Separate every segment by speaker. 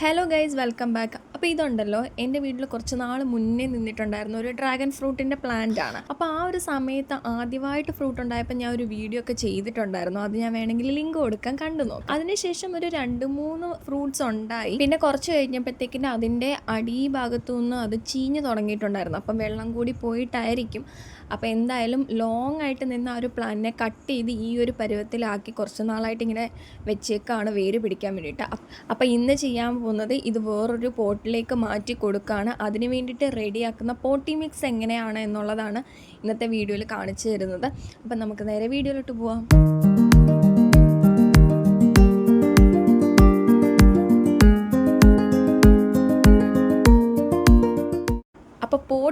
Speaker 1: Hello guys welcome back അപ്പോൾ ഇതുണ്ടല്ലോ എന്റെ വീട്ടിൽ കുറച്ച് നാൾ മുന്നേ നിന്നിട്ടുണ്ടായിരുന്ന ഒരു ഡ്രാഗൺ ഫ്രൂട്ടിന്റെ പ്ലാന്റ് ആണ്. അപ്പോൾ ആ ഒരു സമയത്ത് ആദ്യമായിട്ട് ഫ്രൂട്ട് ഉണ്ടായപ്പോൾ ഞാൻ ഒരു വീഡിയോ ഒക്കെ ചെയ്തിട്ടുണ്ടായിരുന്നു. അത് ഞാൻ വേണമെങ്കിൽ ലിങ്ക് കൊടുക്കാൻ കണ്ടു നോക്കും. അതിനുശേഷം ഒരു രണ്ട് മൂന്ന് ഫ്രൂട്ട്സ് ഉണ്ടായി. പിന്നെ കുറച്ച് കഴിഞ്ഞപ്പോഴത്തേക്കിന് അതിന്റെ അടിഭാഗത്തു നിന്ന് അത് ചീഞ്ഞ് തുടങ്ങിയിട്ടുണ്ടായിരുന്നു. അപ്പം വെള്ളം കൂടി പോയിട്ടായിരിക്കും. അപ്പോൾ എന്തായാലും ലോങ് ആയിട്ട് നിന്ന് ആ ഒരു പ്ലാന്റിനെ കട്ട് ചെയ്ത് ഈ ഒരു പരുവത്തിലാക്കി കുറച്ച് നാളായിട്ട് ഇങ്ങനെ വെച്ചേക്കാണ് വേര് പിടിക്കാൻ വേണ്ടിയിട്ട്. അപ്പോൾ ഇന്ന് ചെയ്യാൻ പോകുന്നത് ഇത് വേറൊരു പോട്ടിലേക്ക് മാറ്റി കൊടുക്കുകയാണ് അതിന് വേണ്ടിയിട്ട് റെഡിയാക്കുന്ന പോട്ടി മിക്സ് എങ്ങനെയാണ് എന്നുള്ളതാണ് ഇന്നത്തെ വീഡിയോയിൽ കാണിച്ചു തരുന്നത്. അപ്പം നമുക്ക് നേരെ വീഡിയോയിലോട്ട് പോവാം.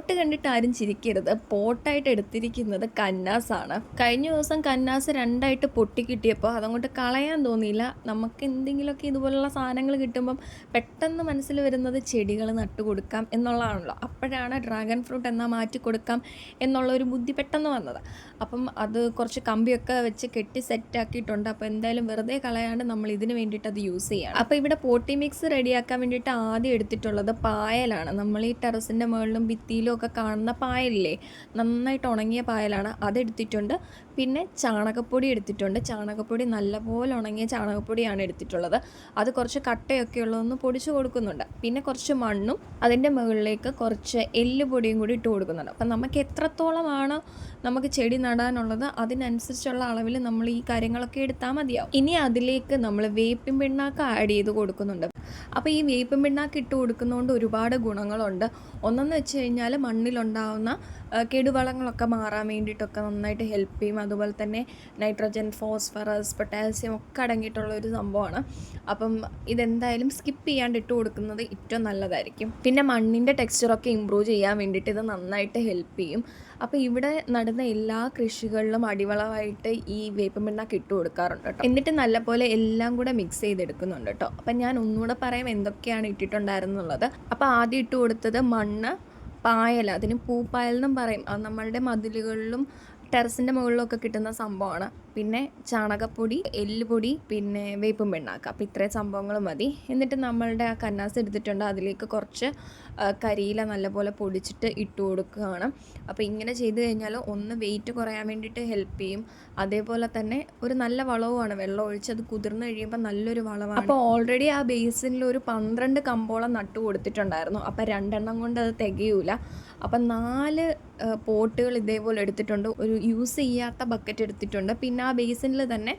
Speaker 1: പോട്ട് കണ്ടിട്ട് ആരും ചിരിക്കരുത്. പോട്ടായിട്ട് എടുത്തിരിക്കുന്നത് കന്നാസാണ്. കഴിഞ്ഞ ദിവസം കന്നാസ് രണ്ടായിട്ട് പൊട്ടി കിട്ടിയപ്പോൾ അതങ്ങോട്ട് കളയാൻ തോന്നിയില്ല. നമുക്ക് എന്തെങ്കിലുമൊക്കെ ഇതുപോലുള്ള സാധനങ്ങൾ കിട്ടുമ്പം പെട്ടെന്ന് മനസ്സിൽ വരുന്നത് ചെടികൾ നട്ടു കൊടുക്കാം എന്നുള്ളതാണല്ലോ. അപ്പോഴാണ് ഡ്രാഗൺ ഫ്രൂട്ട് എന്നാൽ മാറ്റി കൊടുക്കാം എന്നുള്ള ഒരു ബുദ്ധി പെട്ടെന്ന് വന്നത്. അപ്പം അത് കുറച്ച് കമ്പിയൊക്കെ വെച്ച് കെട്ടി സെറ്റാക്കിയിട്ടുണ്ട് അപ്പോൾ എന്തായാലും വെറുതെ കളയാണ്ട് നമ്മൾ ഇതിന് വേണ്ടിയിട്ട് അത് യൂസ് ചെയ്യണം. അപ്പോൾ ഇവിടെ പോട്ടി മിക്സ് റെഡിയാക്കാൻ വേണ്ടിയിട്ട് ആദ്യം എടുത്തിട്ടുള്ളത് പായലാണ്. നമ്മൾ ഈ ടെറസിന്റെ മുകളിലും ഭിത്തിയിലും ഒക്കെ കാണുന്ന പായലില്ലേ? നന്നായിട്ട് ഉണങ്ങിയ പായലാണ് അതെടുത്തിട്ടുണ്ട്. പിന്നെ ചാണകപ്പൊടി എടുത്തിട്ടുണ്ട്. ചാണകപ്പൊടി നല്ലപോലെ ഉണങ്ങിയ ചാണകപ്പൊടിയാണ് എടുത്തിട്ടുള്ളത്. അത് കുറച്ച് കട്ടയൊക്കെ ഉള്ളതൊന്ന് പൊടിച്ചു കൊടുക്കുന്നുണ്ട്. പിന്നെ കുറച്ച് മണ്ണും അതിന്റെ മുകളിലേക്ക് കുറച്ച് എല്ലുപൊടിയും കൂടി ഇട്ട് കൊടുക്കുന്നുണ്ട്. അപ്പം നമുക്ക് എത്രത്തോളമാണ് നമുക്ക് ചെടി നടാനുള്ളത്? അതിനനുസരിച്ചുള്ള അളവിൽ നമ്മൾ ഈ കാര്യങ്ങളൊക്കെ എടുത്താൽ മതിയാവും. ഇനി അതിലേക്ക് നമ്മൾ വേപ്പിൻ പിണ്ണാക്ക് ആഡ് ചെയ്ത് കൊടുക്കുന്നുണ്ട്. അപ്പോൾ ഈ വേപ്പിൻ പിണ്ണാക്ക് ഇട്ട് കൊടുക്കുന്നതുകൊണ്ട് ഒരുപാട് ഗുണങ്ങളുണ്ട്. ഒന്നെന്ന് വെച്ച് കഴിഞ്ഞാൽ മണ്ണിലുണ്ടാവുന്ന കേടുവളങ്ങളൊക്കെ മാറാൻ വേണ്ടിയിട്ടൊക്കെ നന്നായിട്ട് ഹെൽപ്പ് ചെയ്യും. അതുപോലെ തന്നെ നൈട്രജൻ ഫോസ്ഫറസ് പൊട്ടാസ്യം ഒക്കെ അടങ്ങിയിട്ടുള്ള ഒരു സംഭവമാണ്. അപ്പം ഇതെന്തായാലും സ്കിപ്പ് ചെയ്യാണ്ട് ഇട്ട് കൊടുക്കുന്നത് ഏറ്റവും നല്ലതായിരിക്കും. പിന്നെ മണ്ണിന്റെ ടെക്സ്ചറൊക്കെ ഇമ്പ്രൂവ് ചെയ്യാൻ വേണ്ടിയിട്ട് ഇത് നന്നായിട്ട് ഹെൽപ്പ് ചെയ്യും. അപ്പോൾ ഇവിടെ നടുന്ന എല്ലാ കൃഷികളിലും അടിവളമായിട്ട് ഈ വേപ്പമിണ്ണാക്ക് ഇട്ട് കൊടുക്കാറുണ്ട് കേട്ടോ. എന്നിട്ട് നല്ലപോലെ എല്ലാം കൂടെ മിക്സ് ചെയ്തെടുക്കുന്നുണ്ട് കേട്ടോ. അപ്പം ഞാൻ ഒന്നുകൂടെ പറയാം എന്തൊക്കെയാണ് ഇട്ടിട്ടുണ്ടായിരുന്നുള്ളത്. അപ്പോൾ ആദ്യം ഇട്ട് കൊടുത്തത് മണ്ണ് പായൽ അതിന് പൂപ്പായൽ എന്നും പറയും. അത് നമ്മളുടെ മതിലുകളിലും ടെറസിന്റെ മുകളിലൊക്കെ കിട്ടുന്ന സംഭവമാണ്. പിന്നെ ചാണകപ്പൊടി എല്ലുപൊടി പിന്നെ വേപ്പും പിണ്ണാക്ക. അപ്പോൾ ഇത്രയും സംഭവങ്ങൾ മതി. എന്നിട്ട് നമ്മളുടെ ആ കന്നാസ് എടുത്തിട്ടുണ്ട്. അതിലേക്ക് കുറച്ച് കരിയില നല്ലപോലെ പൊടിച്ചിട്ട് ഇട്ട് കൊടുക്കുകയാണ്. അപ്പോൾ ഇങ്ങനെ ചെയ്ത് കഴിഞ്ഞാൽ ഒന്ന് വെയിറ്റ് കുറയാൻ വേണ്ടിയിട്ട് ഹെൽപ്പ് ചെയ്യും. അതേപോലെ തന്നെ ഒരു നല്ല വളവുമാണ്. വെള്ളം ഒഴിച്ച് അത് കുതിർന്ന് കഴിയുമ്പോൾ നല്ലൊരു വളവാണ്. അപ്പോൾ ഓൾറെഡി ആ ബേസിനിൽ ഒരു പന്ത്രണ്ട് കമ്പോളം നട്ടു കൊടുത്തിട്ടുണ്ടായിരുന്നു. അപ്പോൾ രണ്ടെണ്ണം കൊണ്ട് അത് തികയൂല. അപ്പം നാല് പോട്ടുകൾ ഇതേപോലെ എടുത്തിട്ടുണ്ട്. ഒരു യൂസ് ചെയ്യാത്ത ബക്കറ്റ് എടുത്തിട്ടുണ്ട്. പിന്നെ ആ ബേസിനിൽ തന്നെ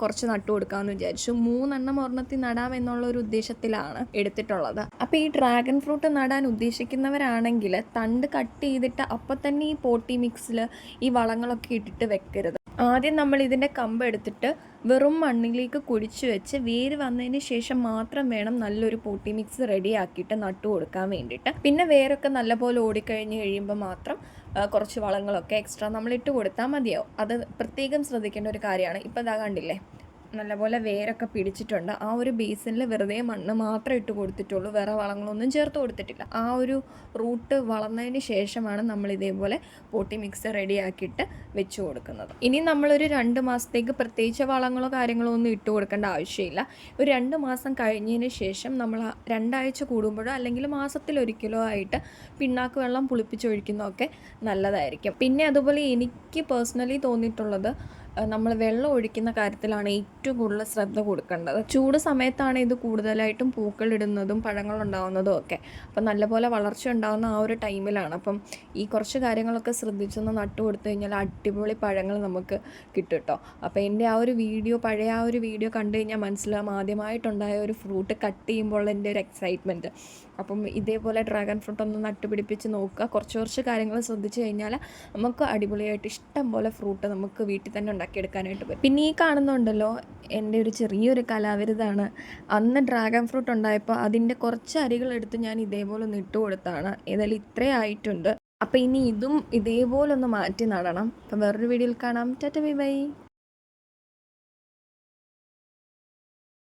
Speaker 1: കുറച്ച് നട്ടു കൊടുക്കാമെന്ന് വിചാരിച്ചു. മൂന്നെണ്ണം ഒരെണ്ണത്തിൽ നടാം എന്നുള്ള ഒരു ഉദ്ദേശത്തിലാണ് എടുത്തിട്ടുള്ളത്. അപ്പോൾ ഈ ഡ്രാഗൺ ഫ്രൂട്ട് നടാൻ ഉദ്ദേശിക്കുന്നവരാണെങ്കിൽ തണ്ട് കട്ട് ചെയ്തിട്ട് അപ്പം തന്നെ ഈ പോട്ടി മിക്സിൽ ഈ വളങ്ങളൊക്കെ ഇട്ടിട്ട് വെക്കരുത്. ആദ്യം നമ്മൾ ഇതിന്റെ കമ്പ് എടുത്തിട്ട് വെറും മണ്ണിലേക്ക് കുഴിച്ചു വെച്ച് വേര് വന്നതിന് ശേഷം മാത്രം വേണം നല്ലൊരു പോട്ടി മിക്സ് റെഡിയാക്കിയിട്ട് നട്ടു കൊടുക്കാൻ വേണ്ടിയിട്ട്. പിന്നെ വേരൊക്കെ നല്ലപോലെ ഓടിക്കഴിഞ്ഞ് കഴിയുമ്പോൾ മാത്രം കുറച്ച് വളങ്ങളൊക്കെ എക്സ്ട്രാ നമ്മൾ ഇട്ട് കൊടുത്താൽ മതിയാവും. അത് പ്രത്യേകം ശ്രദ്ധിക്കേണ്ട ഒരു കാര്യമാണ്. ഇപ്പോൾ ഇതാ കണ്ടില്ലേ? നല്ലപോലെ വേരൊക്കെ പിടിച്ചിട്ടുണ്ട്. ആ ഒരു ബേസിനിൽ വെറുതെ മണ്ണ് മാത്രം ഇട്ട് കൊടുത്തിട്ടുള്ളൂ. വേറെ വളങ്ങളൊന്നും ചേർത്ത് കൊടുത്തിട്ടില്ല. ആ ഒരു റൂട്ട് വളർന്നതിന് ശേഷമാണ് നമ്മൾ ഇതേപോലെ പോട്ടി മിക്സ് റെഡിയാക്കിയിട്ട് വെച്ച് കൊടുക്കുന്നത്. ഇനി നമ്മളൊരു രണ്ട് മാസത്തേക്ക് പ്രത്യേകിച്ച് വളങ്ങളോ കാര്യങ്ങളോ ഒന്നും ഇട്ട് കൊടുക്കേണ്ട ആവശ്യമില്ല. ഒരു രണ്ട് മാസം കഴിഞ്ഞതിന് ശേഷം നമ്മൾ രണ്ടാഴ്ച കൂടുമ്പോഴോ അല്ലെങ്കിൽ മാസത്തിലൊരിക്കലോ ആയിട്ട് പിണ്ണാക്ക് വെള്ളം പുളിപ്പിച്ചൊഴിക്കുന്നതൊക്കെ നല്ലതായിരിക്കും. പിന്നെ അതുപോലെ എനിക്ക് പേഴ്സണലി തോന്നിയിട്ടുള്ളത് നമ്മൾ വെള്ളം ഒഴിക്കുന്ന കാര്യത്തിലാണ് ഏറ്റവും കൂടുതൽ ശ്രദ്ധ കൊടുക്കേണ്ടത്. ചൂട് സമയത്താണ് ഇത് കൂടുതലായിട്ടും പൂക്കളിടുന്നതും പഴങ്ങൾ ഉണ്ടാകുന്നതും ഒക്കെ. അപ്പം നല്ലപോലെ വളർച്ച ഉണ്ടാകുന്ന ആ ഒരു ടൈമിലാണ്. അപ്പം ഈ കുറച്ച് കാര്യങ്ങളൊക്കെ ശ്രദ്ധിച്ചൊന്ന് നട്ടു കൊടുത്തു കഴിഞ്ഞാൽ അടിപൊളി പഴങ്ങൾ നമുക്ക് കിട്ടും കേട്ടോ. അപ്പോൾ എന്റെ ആ ഒരു വീഡിയോ പഴയ ആ ഒരു വീഡിയോ കണ്ടു കഴിഞ്ഞാൽ മനസ്സിലാവും ആദ്യമായിട്ടുണ്ടായ ഒരു ഫ്രൂട്ട് കട്ട് ചെയ്യുമ്പോൾ എന്റെ ഒരു എക്സൈറ്റ്മെന്റ് അപ്പം ഇതേപോലെ ഡ്രാഗൺ ഫ്രൂട്ട് ഒന്ന് നട്ടുപിടിപ്പിച്ച് നോക്കുക. കുറച്ച് കുറച്ച് കാര്യങ്ങൾ ശ്രദ്ധിച്ചു കഴിഞ്ഞാൽ നമുക്ക് അടിപൊളിയായിട്ട് ഇഷ്ടം പോലെ ഫ്രൂട്ട് നമുക്ക് വീട്ടിൽ തന്നെ ഉണ്ടാക്കിയെടുക്കാനായിട്ട് പറ്റും പിന്നെ ഈ കാണുന്നുണ്ടല്ലോ എന്റെ ഒരു ചെറിയൊരു കലാവിരുതാണ്. അന്ന് ഡ്രാഗൺ ഫ്രൂട്ട് ഉണ്ടായപ്പോൾ അതിന്റെ കുറച്ച് അരികൾ എടുത്ത് ഞാൻ ഇതേപോലെ ഒന്ന് ഇട്ട് കൊടുത്താണ്. ഏതായാലും ഇത്രേ ആയിട്ടുണ്ട്. അപ്പോൾ ഇനി ഇതും ഇതേപോലെ ഒന്ന് മാറ്റി നടണം. അപ്പം വേറൊരു വീഡിയോയിൽ കാണാം. Tata bye bye.